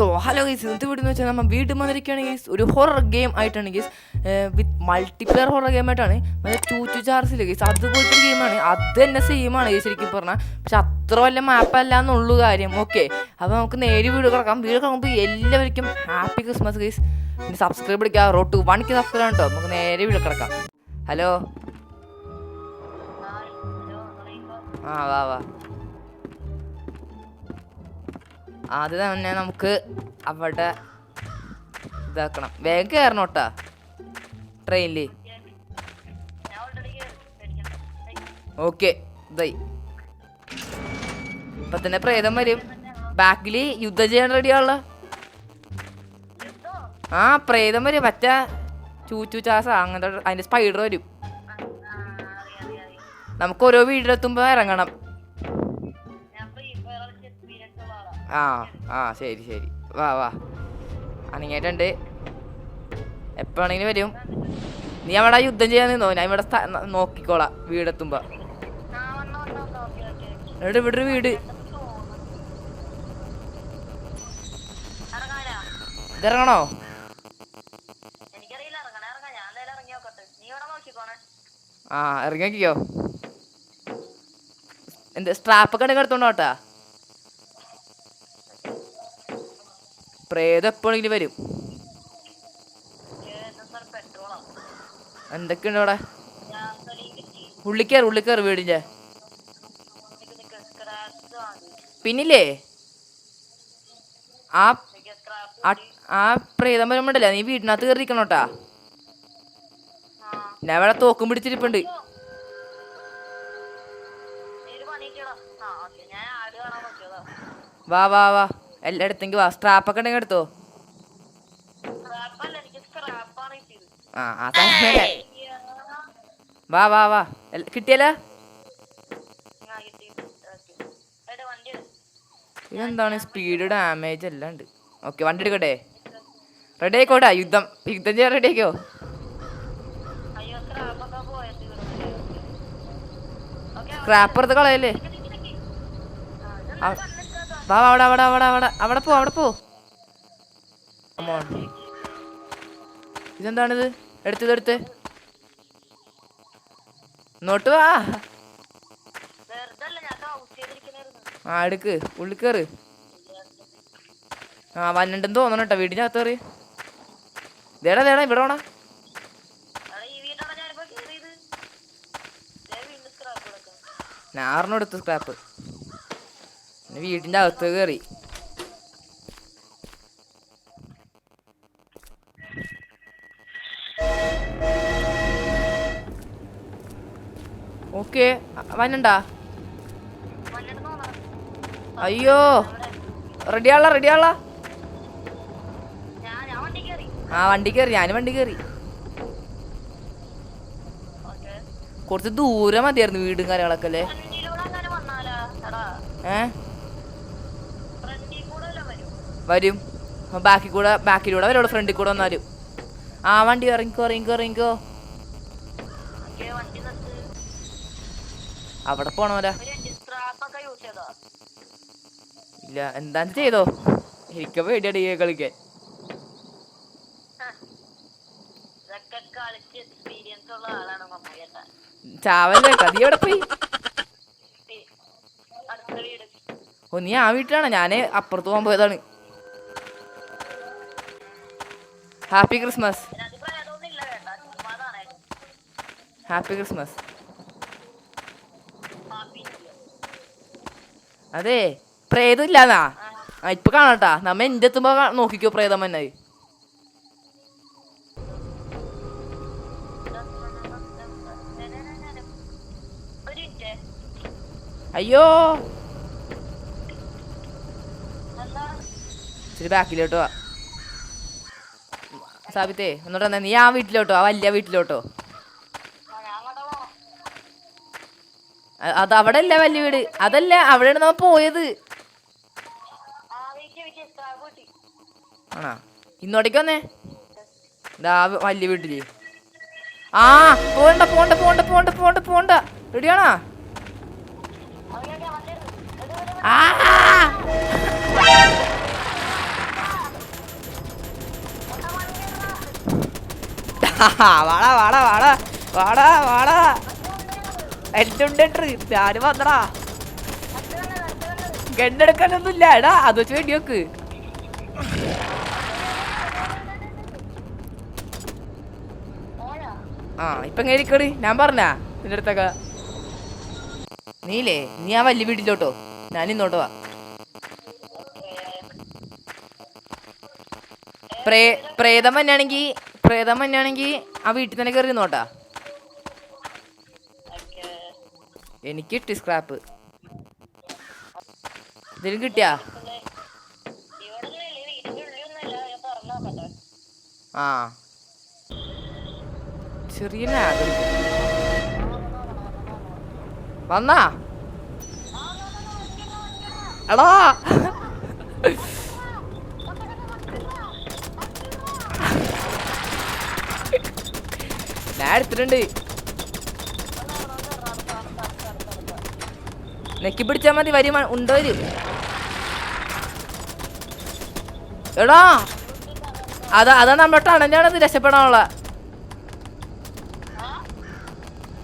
So hello guys ഇന്നത്തെ video എന്ന് വെച്ചാൽ നമ്മൾ വീട്ടിൽ വന്നിരിക്കുകയാണ് ഗൈസ് ഒരു ഹൊറർ ഗെയിം ആയിട്ടാണ് guys with multiplayer horror game ആയിട്ടാണ്. മറ്റേ ചൂച്ചു ചാർസിൽ ഗൈസ് അതുപോലത്തെ ഒരു ഗെയിമാണ് അത് തന്നെ സെയിമാണ് ഗൈസ് ശരിക്കും പറഞ്ഞാൽ പക്ഷെ അത്ര വല്ല മാപ്പല്ല എന്നുള്ളൂ കാര്യം. ഓക്കെ അപ്പോൾ നമുക്ക് നേരി വീട് കിടക്കാം. വീഡിയോ കിടക്കുമ്പോൾ എല്ലാവർക്കും ഹാപ്പി ക്രിസ്മസ് ഗൈസ് പിന്നെ സബ്സ്ക്രൈബ് എടുക്കുക. റോ ടു വണിക്ക് സബ്സ്ക്രൈബ് ആണ് കേട്ടോ നമുക്ക് നേരെ വീട് കിടക്കാം. ഹലോ ആ വാ വാ. ആദ്യം തന്നെ നമുക്ക് അവിടെ ഇതാക്കണം. വേഗം കയറണം കേട്ടാ. ട്രെയിനിൽ ഓക്കെ ഇതായി. ഇപ്പൊ തന്നെ പ്രേതം വരും. ബാക്കിൽ യുദ്ധം ചെയ്യാൻ റെഡിയാണല്ലോ ആ പ്രേതം വരും. മറ്റേ ചൂച്ചു ചാസ അങ്ങനത്തെ അതിന്റെ സ്പൈഡർ വരും. നമുക്ക് ഓരോ വീടിലെത്തുമ്പോ ഇറങ്ങണം. ആ ആ ശരി ശരി. വാ വാ. അനങ്ങേറ്റുണ്ട്. എപ്പോഴാണെങ്കിലും വരും. നീ അവിടെ യുദ്ധം ചെയ്യാൻ നിന്നോ? ഞാൻ ഇവിടെ നോക്കിക്കോളാം വീടെത്തുമ്പോ. എവിടെ ഇവിടെ വീട്? ഇതിറങ്ങണോ? ആ ഇറങ്ങി നോക്കിക്കോ. എന്ത് സ്ട്രാപ്പൊക്കെ ഉണ്ടെങ്കിൽ എടുത്തോണ്ട് കേട്ടാ പ്രേതം എപ്പോഴെങ്കിലും വരും. എന്തൊക്കെയുണ്ട് അവിടെ? ഉള്ളിക്കാർ ഉള്ളിക്കാർ വീടിന്റെ പിന്നില്ലേ? ആ ആ- പ്രേതം വരുമ്പോണ്ടല്ലേ നീ വീടിനകത്ത് കയറി ഇരിക്കണോട്ടാ ഞാൻ ഇവിടെ തോക്കും പിടിച്ചിരിപ്പുണ്ട്. വാ വാ വാ. വാ. സ്ട്രാപ്പ് വാ സ്ട്രാപ്പൊക്കെ ഉണ്ടെങ്കിൽ എടുത്തോ ആ വാ വാ വാ. കിട്ടിയല്ലേ? ഇതെന്താണ്? സ്പീഡ് ഡാമേജ് എല്ലാം ഉണ്ട്. ഓക്കെ വണ്ടി എടുക്കട്ടെ. റെഡി ആയിക്കോട്ടെ യുദ്ധം. യുദ്ധം ചെയ്യാൻ റെഡി ആക്കിയോ ഓക്കെ സ്ക്രാപ്പ് എടുത്ത് കളയല്ലേ? വാ വാ, അവിടെ അവിടെ അവിടെ അവിടെ അവിടെ പോ അവിടെ പോ. Come on. ഇതെന്താണിത്? എടുത്തത് എടുത്ത്. നോട്ട് വാ. ഞാൻ ആ എടുക്ക്. ഉള്ളിൽ കയറ് ആ വന്നിട്ടും തോന്നണം കേട്ടോ വീടിനകത്ത് കയറി ദേടാ ദേടാ ഇവിടെ വേണ. ദേ വീണ്ടും സ്ക്രാപ്പ് വീടിന്റെ അകത്ത് കയറി ഓക്കെ വന്നണ്ടാ? അയ്യോ റെഡിയാള റെഡിയാള. ആ വണ്ടി കയറി ഞാൻ വണ്ടി കയറി കുറച്ച് ദൂരം മതിയായിരുന്നു വീടും കാര്യങ്ങളൊക്കെ അല്ലേ? ഫ്രണ്ടിലൂടെ അങ്ങനെ വന്നാലാ എടാ ഏ ഫ്രണ്ടിൽ കൂടെ അല്ല വരും. ബാക്കി കൂടെ ബാക്കിലൂടെ അവരോട് ഫ്രണ്ടിൽ കൂടെ വന്നാലും ആ വണ്ടി ഇറങ്ങിക്കോ ഇറങ്ങിക്കോ ഇറങ്ങിക്കോ അവിടെ പോണോരാ ഇല്ല എന്താണ് ചെയ്തോ? എനിക്ക് പേടിയാണ് ഈ കളിക്കാൻ. ചാവല്ലേ കതി പോയി. ഓ നീ ആ വീട്ടിലാണ്? ഞാൻ അപ്പുറത്ത് പോകാൻ പോയതാണ്. ഹാപ്പി ക്രിസ്മസ് ഹാപ്പി ക്രിസ്മസ് അതെ പ്രേതം ഇല്ലാന്നാ? ഇപ്പൊ കാണട്ടാ. നമ്മ എന്റെ എത്തുമ്പോ നോക്കിക്കോ പ്രേതം തന്നെ അയ്യോ. ഇച്ചിരി ബാക്കിലോട്ടോ വാ. സാബിത്തേ ഒന്നോട്ട് തന്നെ നീ ആ വീട്ടിലോട്ടോ ആ വലിയ വീട്ടിലോട്ടോ. അത് അവിടെ അല്ല വലിയ വീട്? അതല്ല അവിടെയാണ് നമ്മ പോയത്. ആണോ? ഇന്നോട്ടേക്ക് വന്നേ? ഇതാ വലിയ വീട്ടിൽ. ആ പോണ്ട പോണ്ട പോണ്ട പോണ്ട പോണ്ട പോണ്ട. റെഡിയാണോ. ആ! വാടാ വാടാ വാടാ വാടാ വാടാ. എന്തുണ്ട് ഞാൻ വന്നടാ. ഗണ്ണെടുക്കാനൊന്നുമില്ല. എടാ അത് വെച്ച് വേണ്ടി നോക്ക്. ആ ഇപ്പൊ എങ്ങനെ ഇരിക്കണ്? ഞാൻ പറഞ്ഞ നിന്റെ അടുത്തൊക്കെ. നീലേ നീ ആ വലിയ വീട്ടിലോട്ടോ. ഞാൻ ഇന്നോട്ട് വാ. പ്രേ പ്രേതം തന്നെയാണെങ്കി പ്രേതം തന്നെയാണെങ്കി ആ വീട്ടിൽ തന്നെ കയറി നോട്ടാ എനിക്ക് കിട്ടി സ്ക്രാപ്പ് ഇതിലും കിട്ടിയാ? ആ. ചെറിയ വന്നാ? എടാ! ഞാൻ എടുത്തിട്ടുണ്ട്. നെക്കി പിടിച്ചാ മതി വരി ഉണ്ടോ എടാ അതാ അതാ നമ്മുടെ ടണലാണത് രക്ഷപ്പെടാനുള്ള.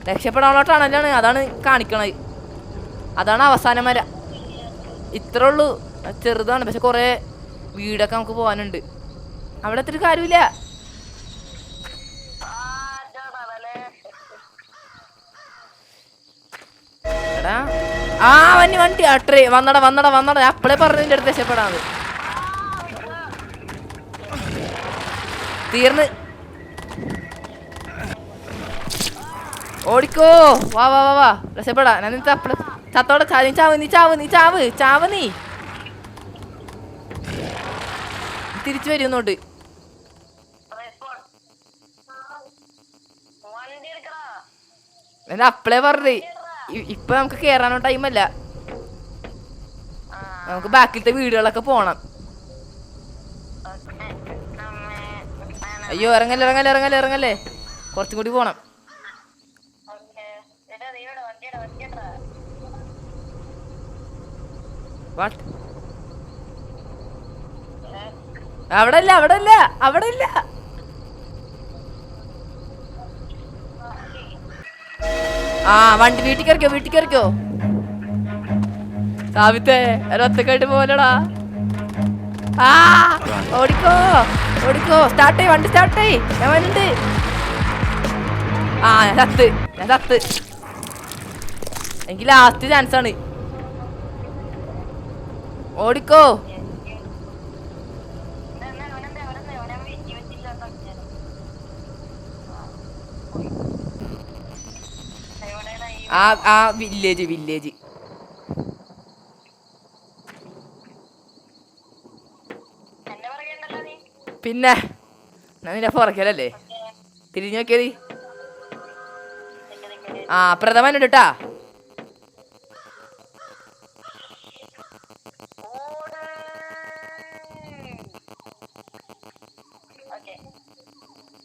രക്ഷപ്പെടാനുള്ള ടണലാണ് അതാണ് കാണിക്കണത്. അതാണ് അവസാനം വര. ഇത്ര ഉള്ളൂ. ചെറുതാണ് പക്ഷെ കുറേ വീടൊക്കെ നമുക്ക് പോകാനുണ്ട്. അവിടെ എത്തിരി കാര്യമില്ല. ആ വന്നി വണ്ടി ആ വന്നട വന്നട വന്നട. അപ്പളെ ഞാൻ അപ്പളേ പറഞ്ഞു നിന്റെ അടുത്ത് രക്ഷപ്പെടാന്ന് തീർന്ന്. ഓടിക്കോ. വാ വാ വാ വാ. രക്ഷപ്പെടാ. ഞാൻ നിന്റെ അപ്പളെ ചത്തോടെ നീ ചാവ് നീ ചാവ് നീ ചാവ് ചാവ് നീ. തിരിച്ചു വരും ഇങ്ങോട്ട്. റെസ്പോൺ അപ്പളെ പറഞ്ഞേ ഇപ്പൊ നമുക്ക് കേറാനോ ടൈമല്ല. നമുക്ക് ബാക്കിലത്തെ വീടുകളൊക്കെ പോണം. അയ്യോ ഇറങ്ങല്ലേ ഇറങ്ങല്ലേ ഇറങ്ങല്ലേ ഇറങ്ങല്ലേ. കുറച്ചും കൂടി പോണം. വാട്ട് അവിടെ ഇല്ല അവിടെ ഇല്ല അവിടെ ഇല്ല ആ വണ്ടി വീട്ടിൽ കയറിക്കോ വീട്ടിൽ കയറിക്കോ സാവിത്തേ ഒറ്റക്കായിട്ട് പോലടാ ആ ഓടിക്കോ ഓടിക്കോ. സ്റ്റാർട്ട് ചെയ് വണ്ടി സ്റ്റാർട്ട് ചെയ് ഞാൻ വരുന്നുണ്ട് ആ ഞാൻ തത്ത് ഞാൻ തത്ത് എനിക്ക് ലാസ്റ്റ് ചാൻസ് ആണ്. ഓടിക്കോ. ആ ആ വില്ലേജ് വില്ലേജ് പിന്നെ ഞാൻ നിന്നെ പുറക്കലല്ലേ തിരിഞ്ഞു നോക്കിയത് നിക്ക് നിക്ക് ആ പ്രഥമൻ കേട്ടാ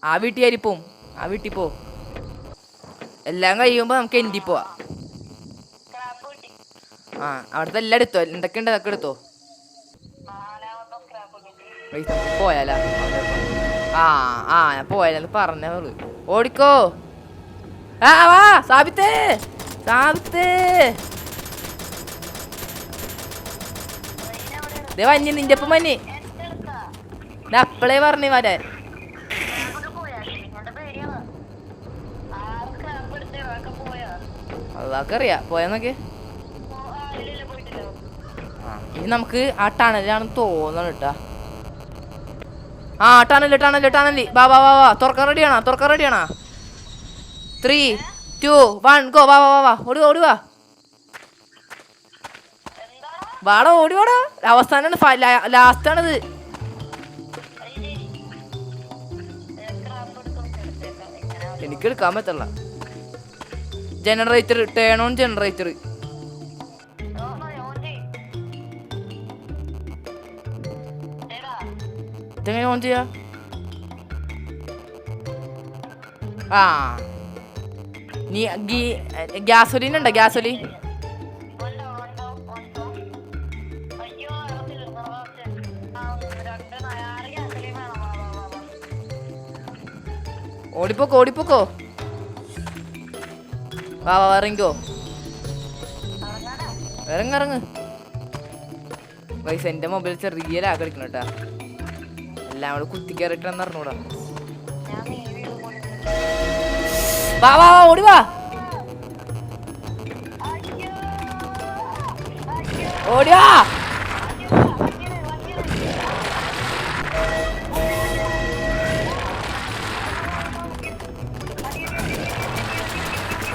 ആ വീട്ടിയായിരിക്കും ആ വീട്ടിൽ പോ. എല്ലാം കഴിയുമ്പോ നമുക്ക് എൻഡി പോവാ. ആ അവിടുത്തെ എല്ലാം എടുത്തോ? എന്തൊക്കെ ഉണ്ട് അതൊക്കെ എടുത്തോ? പോയാലാ? ആ ആ ഞാൻ പോയാലെന്ന് പറഞ്ഞവൾ ഓടിക്കോ. ആ വാ സാബിത്തേ സാബിത്തേ. വന്നി നിന്റെ ഒപ്പം വന്നി. അപ്പളേ പറഞ്ഞു വരാൻ സ്ക്രാപ്പൊക്കെ പോയാ എന്റെ പേടിയാണ് ആറ് സ്ക്രാപ്പ് എടുത്തേ അതൊക്കെ പോയാ അതൊക്കെ അറിയാം പോയെന്നൊക്കെ ആ, ഇനി നമുക്ക് ആ ടണലാണെന്ന് തോന്നണം കേട്ടാ. ആ ടണൽ ടണൽ ടണൽ. വാ വാ വാ വാ. തുറക്കാൻ റെഡിയാണോ തുറക്കാൻ റെഡിയാണോ ത്രീ ടു വൺ ഗോ വാ വാ വാ വാ. ഓടി വാ. വാടാ ഓടി വാടാ. അവസാനാണ് എടുക്കും എടുത്തേക്കാം എനിക്ക് എടുക്കാൻ ജനറേറ്റർ ടേൺ ഓൺ ജനറേറ്റർ ഇതെങ്ങനെ ഓൺ ചെയ്യാ? ആ. നീ ഗ്യാസൊലിൻ ഉണ്ടോ ഗ്യാസൊലി ഓടിപ്പോക്കോ ഓടിപ്പോക്കോ. വാ വാ ഇറങ്ങിക്കോ. ഇറങ്ങ വൈസ് എന്റെ മൊബൈൽ ചെറിയ ലാഗ് അടിക്കണം കേട്ടാ. എല്ലാം കൂടെ കുത്തി കയറിട്ടെന്ന് അറിഞ്ഞൂടാ. വാ വാ വാ ഓടി വാ. ഓടി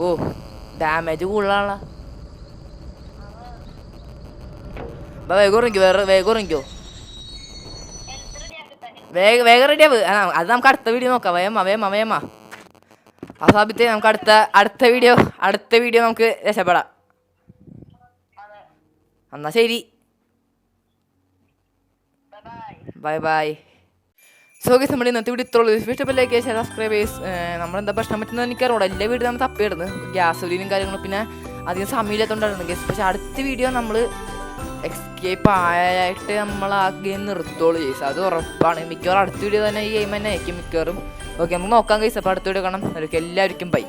ഓ ഡാമേജ് കൂടുതലാണല്ലോ. ബാ വേഗം ഇറങ്ങിക്കോ വേറെ വേഗം ഇറങ്ങിക്കോ വേഗം വേഗം റെഡിയാവ് അത് നമുക്ക് അടുത്ത വീഡിയോ നോക്കാം. വേമ വേമ വേമ ആ സാബിത്തെ നമുക്ക് അടുത്ത അടുത്ത വീഡിയോ അടുത്ത വീഡിയോ നമുക്ക് രക്ഷപ്പെടാം. എന്നാ ശരി. ബൈ ബൈ സോ ഗൈസ് നമ്മുടെ ഇന്നത്തെ വീട് ഇത്രയുള്ളൂ ഇഷ്ടപ്പെട്ട ചെയ്ത് നമ്മളെന്താ പ്രശ്നം പറ്റുന്നത് എനിക്കറിയാം എല്ലാ വീട് നമ്മൾ തപ്പിയിടുന്നത് ഗ്യാസ് ഒലിനും കാര്യങ്ങളും പിന്നെ അധികം സമയമില്ലാത്തതുകൊണ്ടാണ് ഗസ് പക്ഷെ അടുത്ത വീഡിയോ നമ്മൾ എക്സ്കേപ്പ് ആയിട്ട് നമ്മൾ ആ ഗെയിം നിർത്തോളൂ ചേച്ചി അത് ഉറപ്പാണ്. മിക്കവാറും അടുത്ത വീഡിയോ തന്നെ ഈ ഗെയിം തന്നെ ആയിരിക്കും മിക്കവാറും. ഓക്കെ നമുക്ക് നോക്കാം ഗൈസ് അപ്പോൾ അടുത്ത വീഡിയോ കാണാം. എല്ലാവർക്കും ബൈ